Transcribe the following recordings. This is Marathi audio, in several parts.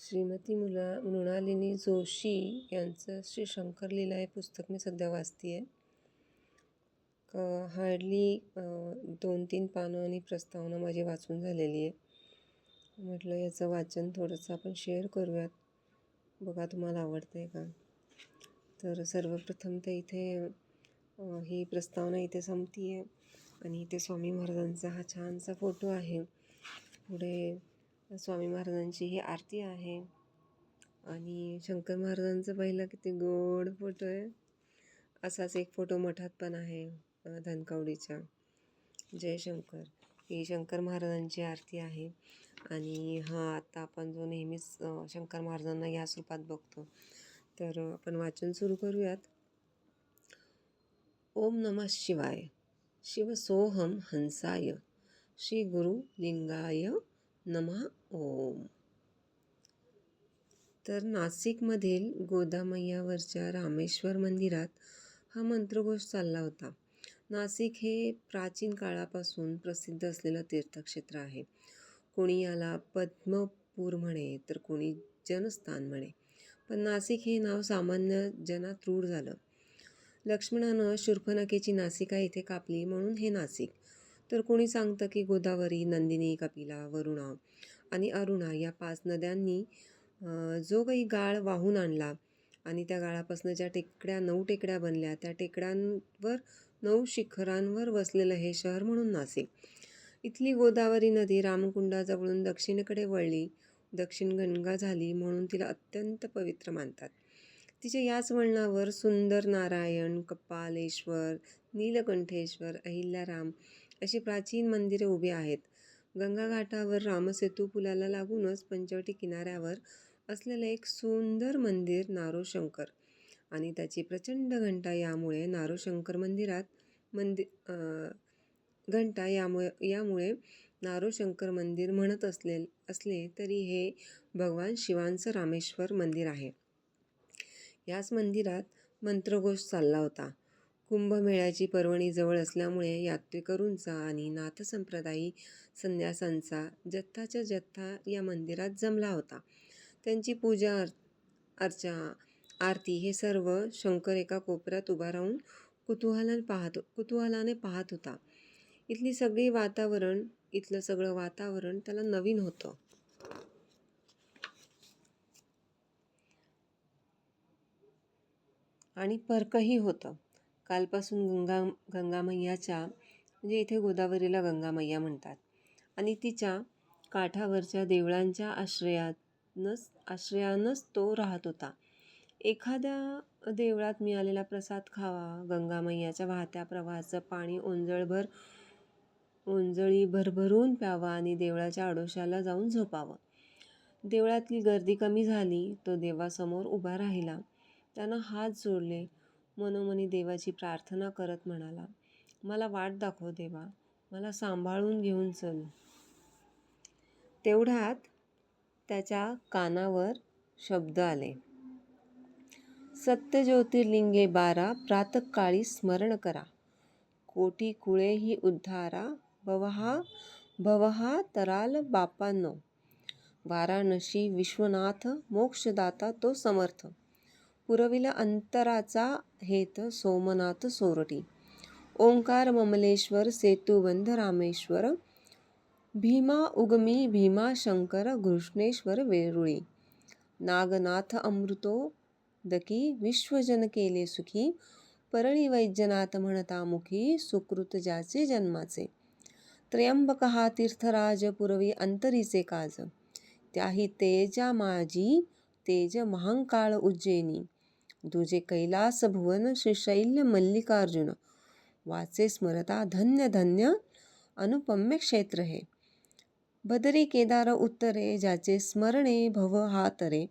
श्रीमती मुला मृणालिनी जोशी यांचं श्री शंकर लीला हे पुस्तक मी सध्या वाचते आहे हार्डली दोन तीन पानं आणि प्रस्तावना माझी वाचून झालेली आहे. म्हटलं याचं वाचन थोडंसं आपण शेअर करूयात. बघा तुम्हाला आवडतं आहे का? तर सर्वप्रथम तर इथे ही प्रस्तावना इथे संपती आहे आणि इथे स्वामी महाराजांचा हा छानसा फोटो आहे. पुढे स्वामी महाराजांची ही आरती आहे. आणि शंकर महाराजांचं पहिला किती गोड फोटो आहे. असाच एक फोटो मठात पण आहे धनकावडीच्या धनकवडीच्या जय शंकर. ही शंकर महाराजांची आरती आहे. आणि हा आता आपण जो नेहमीच शंकर महाराजांना या रूपात बघतो. तर आपण वाचन सुरू करूयात. ओम नमः शिवाय. शिवसोहम हंसाय. श्री गुरु लिंगाय नमः ओम. तर नाशिकमधील गोदामय्यावरच्या रामेश्वर मंदिरात हा मंत्रघोष चालला होता. नाशिक हे प्राचीन काळापासून प्रसिद्ध असलेलं तीर्थक्षेत्र आहे. कोणी याला पद्मपूर म्हणे तर कोणी जनस्थान म्हणे. पण नाशिक हे नाव सामान्य जनात रूढ झालं. लक्ष्मणानं शूर्फनखेची नासिका इथे कापली म्हणून हे नाशिक. तर कोणी सांगतं की गोदावरी नंदिनी कपिला वरुणा आणि अरुणा या पाच नद्यांनी जो काही गाळ वाहून आणला आणि त्या गाळापासून ज्या टेकड्या नऊ टेकड्या बनल्या त्या टेकड्यांवर नऊ शिखरांवर वसलेलं हे शहर म्हणून नाशिक इथली गोदावरी नदी रामकुंडाजवळून दक्षिणेकडे वळली दक्षिण गंगा झाली म्हणून तिला अत्यंत पवित्र मानतात. तिच्या याच वळणावर सुंदर नारायण कपालेश्वर नीलकंठेश्वर अहिल्याराम अशी प्राचीन मंदिरे उभी आहेत. गंगाघाटावर रामसेतू पुलाला लागूनच पंचवटी किनाऱ्यावर असलेलं एक सुंदर मंदिर नारोशंकर आणि त्याची प्रचंड घंटा यामुळे नारोशंकर मंदिरात मंदिर घंटा यामुळे यामुळे नारोशंकर मंदिर म्हणत असले असले तरी हे भगवान शिवांचं रामेश्वर मंदिर आहे. याच मंदिरात मंत्रघोष चालला होता. कुंभमेळ्याची पर्वणी जवळ असल्यामुळे यात्रेकरूंचा आणि नाथसंप्रदायी संन्यासांचा जथ्थाच्या जथ्था या मंदिरात जमला होता. त्यांची पूजा अर अर्चा आरती हे सर्व शंकर एका कोपऱ्यात उभा राहून कुतूहलाने पाहत कुतूहलाने पाहत होता. इथली सगळी वातावरण इथलं सगळं वातावरण त्याला नवीन होतं. आणि परकही होतं. कालपासून गंगा गंगामय्याच्या म्हणजे इथे गोदावरीला गंगामय्या म्हणतात. आणि तिच्या काठावरच्या देवळांच्या आश्रयानंच आश्रयानंच तो राहत होता. एखाद्या देवळात मिळालेला प्रसाद खावा गंगामय्याच्या वाहत्या प्रवाहाचं पाणी ओंजळभर ओंजळी भरभरून प्यावा आणि देवळाच्या आडोशाला जाऊन झोपावं. देवळातली गर्दी कमी झाली तो देवासमोर उभा राहिला. त्यानं हात जोडले. मनोमनी देवाची प्रार्थना करत म्हणाला मला वाट दाखव देवा मला सांभाळून घेऊन चल. तेवढ्यात त्याच्या कानावर शब्द आले. सत्य ज्योतिर्लिंगे बारा प्रातकाळी स्मरण करा. कोटी कुळे ही उद्धारा भवहा भवहा तराल बापांनो. वाराणसी विश्वनाथ मोक्षदाता तो समर्थ. पुरविला अंतराचा हेत सोमनाथ सोरटी. ओंकार ममलेश्वर सेतुबंध रामेश्वर. भीमा उगमी भीमा शंकर घृष्णेश्वर वेरुळी. नागनाथ अमृतो दकी विश्वजन केले सुखी. परळी वैद्यनाथ म्हणता मुखी सुकृत ज्याचे जन्माचे. त्र्यंबक हा तीर्थराज पुरवी अंतरीचे काज. त्याही तेजा माझी तेज महांकाळ उज्जैनी. तुझे कैलास भुवन श्रीशैल्य मल्लिकार्जुन. वाचे स्मरता धन्य धन्य अनुपम्य क्षेत्र हे. बदरी केदार उत्तरे ज्याचे स्मरणे भव हा तरे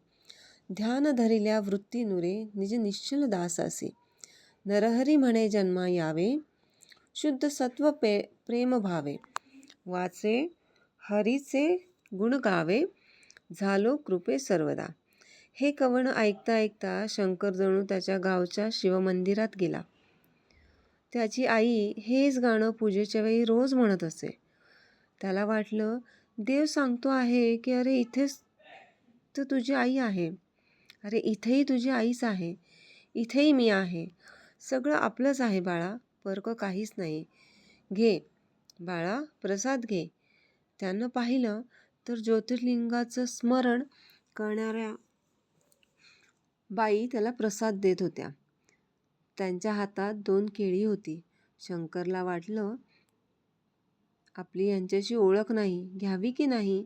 ध्यान धरिल्या वृत्ती नुरे निज निश्चल दासासी. नरहरी म्हणे जन्मा यावे शुद्ध सत्व पे प्रेम भावे. वाचे हरीचे गुण गावे झालो कृपे सर्वदा. हे कवण ऐकता ऐकता शंकर जणू त्याच्या गावच्या शिवमंदिरात गेला. त्याची आई हेच गाणं पूजेच्या वेळी रोज म्हणत असे. त्याला वाटलं देव सांगतो आहे की अरे इथेच तर तुझी आई आहे. अरे इथेही तुझी आईच आहे. इथेही मी आहे. सगळं आपलंच आहे बाळा परक काहीच नाही. घे बाळा प्रसाद घे. त्यानं पाहिलं तर ज्योतिर्लिंगाचं स्मरण करणाऱ्या बाई त्याला प्रसाद देत होत्या. त्यांच्या हातात दोन केळी होती. शंकरला वाटलं आपली यांच्याशी ओळख नाही घ्यावी की नाही?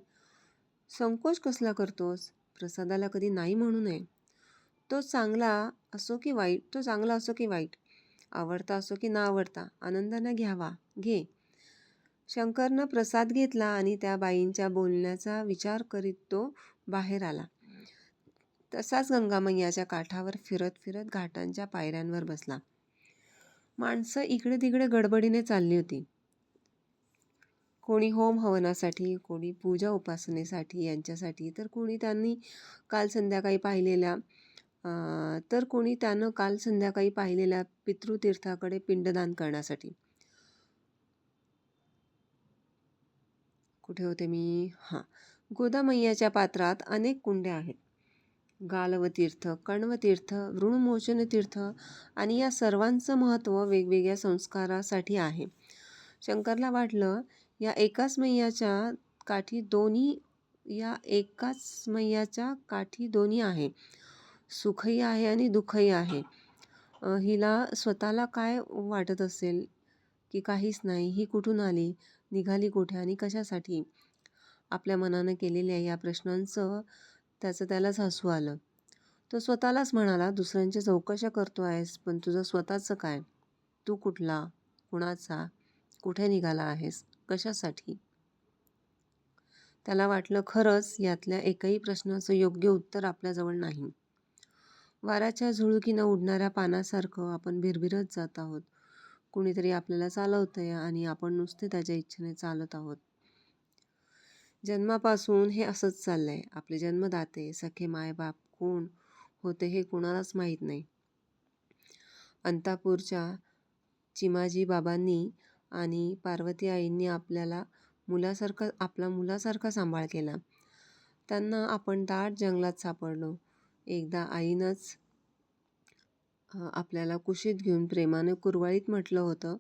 संकोच कसला करतोस? प्रसादाला कधी नाही म्हणू नये. तो चांगला असो की वाईट तो चांगला असो की वाईट. आवडता असो की ना आवडता आनंदानं घ्यावा घे. शंकरनं प्रसाद घेतला आणि त्या बाईंच्या बोलण्याचा विचार करीत तो बाहेर आला. तसाच गंगामय्याच्या काठावर फिरत फिरत घाटांच्या पायऱ्यांवर बसला. माणसं इकडे तिकडे गडबडीने चालली होती. कोणी होम हवनासाठी कोणी पूजा उपासनेसाठी यांच्यासाठी तर कोणी त्यांनी काल संध्याकाळी पाहिलेल्या तर कोणी त्यानं काल संध्याकाळी पाहिलेल्या पितृतीर्थाकडे पिंडदान करण्यासाठी. कुठे होते मी? हां. गोदामय्याच्या पात्रात अनेक कुंड्या आहेत. गालवतीर्थ कण्वतीर्थ ऋणमोचनतीर्थ आणि या सर्वांचं महत्त्व वेगवेगळ्या संस्कारासाठी आहे. शंकरला वाटलं या एकाच मैयाच्या काठी दोन्ही या एकाच मैयाच्या काठी दोन्ही आहे. सुखही आहे आणि दुःखही आहे. हिला स्वतःला काय वाटत असेल की काहीच नाही ही कुठून आली निघाली कुठे आणि कशासाठी? आपल्या मनानं केलेल्या या प्रश्नांचं त्याचं त्यालाच हसू आलं. तो स्वतःलाच म्हणाला दुसऱ्यांच्या चौकशा करतो आहेस पण तुझं स्वतःचं काय? तू कुठला? कुणाचा? कुठे निघाला आहेस? कशासाठी? त्याला वाटलं खरंच यातल्या एकही प्रश्नाचं योग्य उत्तर आपल्याजवळ नाही. वाऱ्याच्या झुळकीनं उडणाऱ्या पानासारखं आपण भिरभिरत जात आहोत. कुणीतरी आपल्याला चालवतंय आणि आपण नुसते त्याच्या इच्छेने चालत आहोत. जन्मापासून हे असंच चाललं आहे आपले जन्मदाते सखे मायबाप कोण होते हे कुणालाच माहीत नाही. अंतापूरच्या चिमाजी बाबांनी आणि पार्वती आईंनी आपल्याला मुलासारखा आपला मुलासारखा सांभाळ केला. त्यांना आपण दाट जंगलात सापडलो. एकदा आईनंच आपल्याला कुशीत घेऊन प्रेमाने कुरवाळीत म्हटलं होतं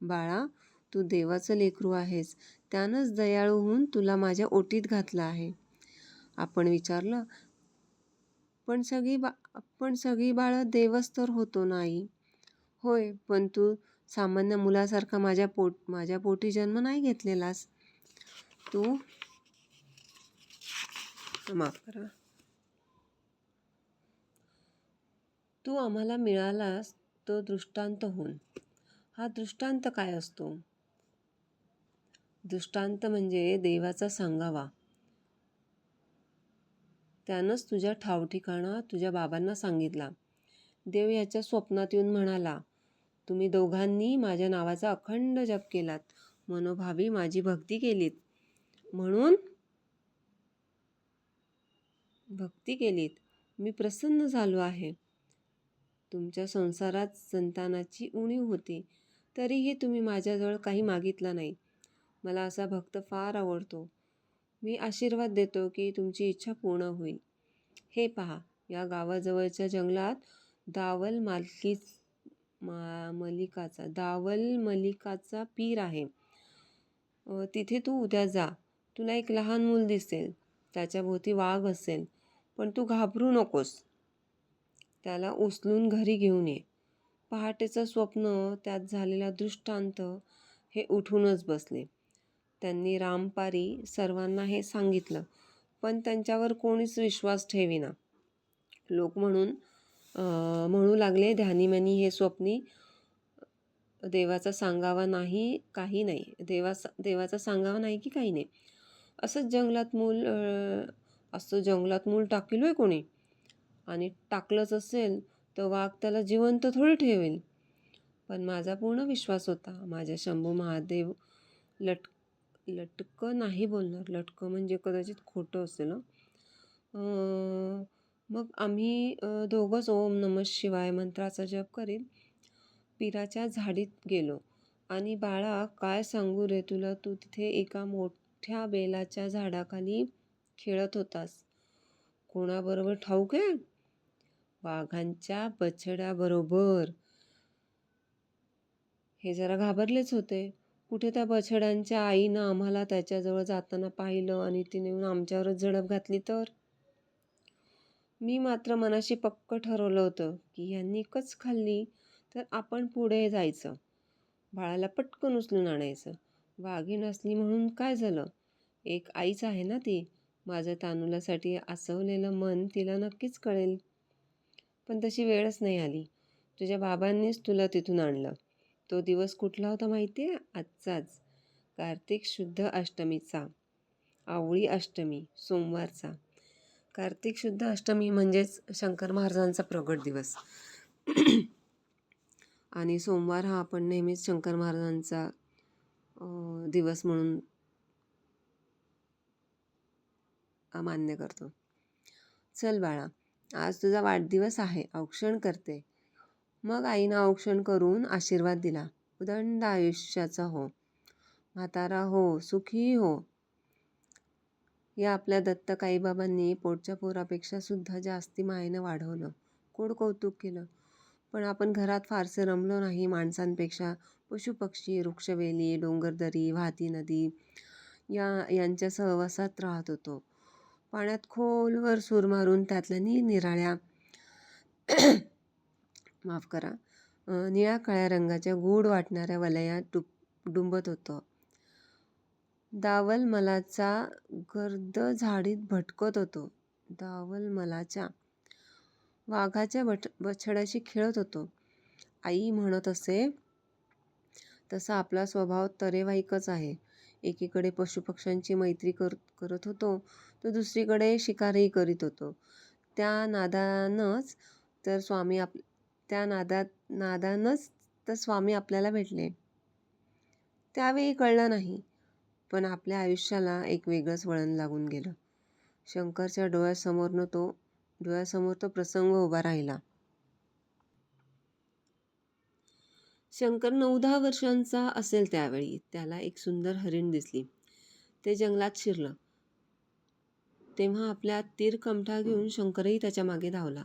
बाळा तू देवाचं लेकरू आहेस. त्यानंच दयाळू होऊन तुला माझ्या ओटीत घातलं आहे. आपण विचारलं पण सगळी बा पण सगळी बाळं देवच तर होतो नाही. होय पण तू सामान्य मुलासारखा माझ्या पोट माझ्या पोटी जन्म नाही घेतलेलास. तू माफ करा. तू आम्हाला मिळालास तो दृष्टांत होऊन. हा दृष्टांत काय असतो? दृष्टांत म्हणजे देवाचा सांगावा. त्यानंच तुझ्या ठावठिकाणा तुझ्या बाबांना सांगितला. देव याच्या स्वप्नात येऊन म्हणाला तुम्ही दोघांनी माझ्या नावाचा अखंड जप केलात. मनोभावी माझी भक्ती केलीत. म्हणून भक्ती केलीत. मी प्रसन्न झालो आहे. तुमच्या संसारात संतानाची उणीव होती. तरीही तुम्ही माझ्याजवळ काही मागितलं नाही. मला असा भक्त फार आवडतो. मी आशीर्वाद देतो की तुमची इच्छा पूर्ण होईल. हे पहा या गावाजवळच्या जंगलात दावल मालकीच मा मलिकाचा दावल मलिकाचा पीर आहे. तिथे तू उद्या जा. तुला एक लहान मूल दिसेल. त्याच्याभोवती वाघ असेल. पण तू घाबरू नकोस. त्याला उचलून घरी घेऊन ये. पहाटेचं स्वप्न त्यात झालेला दृष्टांत हे उठूनच बसले. त्यांनी रामपारी सर्वांना हे सांगितलं पण त्यांच्यावर कोणीच विश्वास ठेवीना. लोक म्हणून म्हणू लागले ध्यानीमनी हे स्वप्नी देवाचा सांगावा नाही काही नाही. देवा देवाचा सांगावा नाही की काही नाही? असंच जंगलात मूल असं जंगलात मूल टाकलो आहे कोणी? आणि टाकलंच असेल तर वाघ त्याला जिवंत थोडी ठेवेल. पण माझा पूर्ण विश्वास होता. माझ्या शंभू महादेव लट लटकं नाही बोलणार. लटकं म्हणजे कदाचित खोटं असेल मग आम्ही दोघंच ओम नमः शिवाय मंत्राचा जप करीत पिराच्या झाडीत गेलो. आणि बाळा काय सांगू रे तुला? तू तिथे एका मोठ्या बेलाच्या झाडाखाली खेळत होतास. कोणाबरोबर ठाऊक आहे? वाघांच्या बछड्याबरोबर. हे जरा घाबरलेच होते. कुठे त्या बछड्यांच्या आईनं आम्हाला त्याच्याजवळ जाताना पाहिलं आणि तिने येऊन आमच्यावरच झडप घातली तर? मी मात्र मनाशी पक्क ठरवलं होतं की ह्यांनी कच खाल्ली तर आपण पुढे जायचं. बाळाला पटकन उचलून आणायचं. वाघी नसली म्हणून काय झालं? एक आईच आहे ना ती. माझं तानुलासाठी आसवलेलं मन तिला नक्कीच कळेल. पण तशी वेळच नाही आली. तुझ्या बाबांनीच तुला तिथून आणलं. तो दिवस कुठला होता माहिती आहे आजचाच. कार्तिक शुद्ध अष्टमीचा. आवळी अष्टमी सोमवारचा. कार्तिक शुद्ध अष्टमी म्हणजेच शंकर महाराजांचा प्रगट दिवस. आणि सोमवार हा आपण नेहमीच शंकर महाराजांचा दिवस म्हणून मान्य करतो. चल बाळा आज तुझा वाढदिवस आहे. औक्षण करते. मग आईनं औक्षण करून आशीर्वाद दिला. उदंड आयुष्याचा हो. म्हातारा हो सुखी हो. या आपल्या दत्तक आईबाबांनी पोटच्या पोरापेक्षा सुद्धा जास्ती मायेनं वाढवलं. कोड कौतुक केलं. पण आपण घरात फारसे रमलो नाही माणसांपेक्षा. पशुपक्षी वृक्षवेली डोंगरदरी वाहती नदी या यांच्या सहवासात राहत होतो. पाण्यात खोलवर सूर मारून त्यातल्या निरनिराळ्या माफ करा. निळ्या काळ्या रंगाच्या गूढ वाटणाऱ्या वलयात डुब डुंबत होतं. दावलमलाचा गर्द झाडीत भटकत होतो. दावलमलाच्या वाघाच्या बट बछड्याशी खेळत होतो. आई म्हणत असे तसा आपला स्वभाव तरेवाईकच आहे. एकीकडे पशुपक्ष्यांची मैत्री कर करत होतो तर दुसरीकडे शिकारही करीत होतो. त्या नादानंच तर स्वामी आप त्या नादात नादानंच तर स्वामी आपल्याला भेटले. त्यावेळी कळलं नाही पण आपल्या आयुष्याला एक वेगळंच वळण लागून गेलं. शंकरच्या डोळ्यासमोरनं तो डोळ्यासमोर तो प्रसंग उभा राहिला. शंकर नऊ दहा वर्षांचा असेल त्यावेळी त्याला एक सुंदर हरिण दिसली. ते जंगलात शिरलं. तेव्हा आपल्या तीर कमठा घेऊन शंकरही त्याच्यामागे धावला.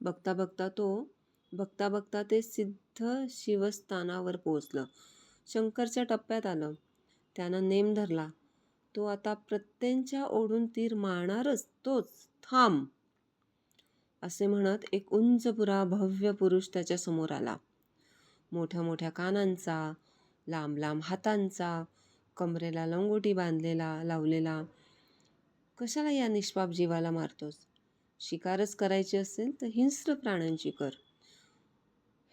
बघता बघता तो बघता बघता ते सिद्ध शिवस्थानावर पोचलं शंकरच्या टप्प्यात आलं. त्यानं नेम धरला. तो आता प्रत्यंच्या ओढून तीर मारणारच. तोच थांब. असे म्हणत एक उंचपुरा भव्य पुरुष त्याच्यासमोर आला. मोठ्या मोठ्या कानांचा लांब लांब हातांचा कमरेला लंगोटी बांधलेला लावलेला. कशाला या निष्पाप जीवाला मारतोस? शिकारच करायची असेल तर हिंस्र प्राण्यांची कर.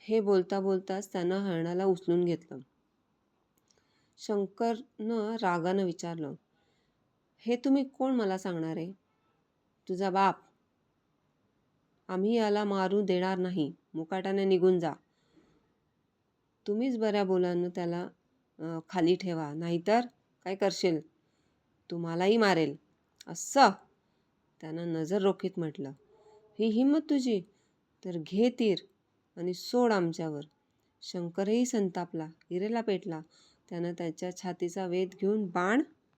हे बोलता बोलताच त्यानं हरणाला उचलून घेतलं. शंकरनं रागानं विचारलं हे तुम्ही कोण मला सांगणार आहे? तुझा बाप. आम्ही याला मारू देणार नाही. मुकाट्याने निघून जा. तुम्हीच बऱ्या बोलानं त्याला खाली ठेवा. नाहीतर काय करशील? तुम्हालाही मारेल. असं? त्यानं नजर रोखीत म्हटलं. ही हिंमत तुझी. तर घे तीर. आणि सोड आमच्यावर. शंकरही संतापला हिरेला पेटला. त्यानं त्याच्या छातीचा वेध घेऊन बाण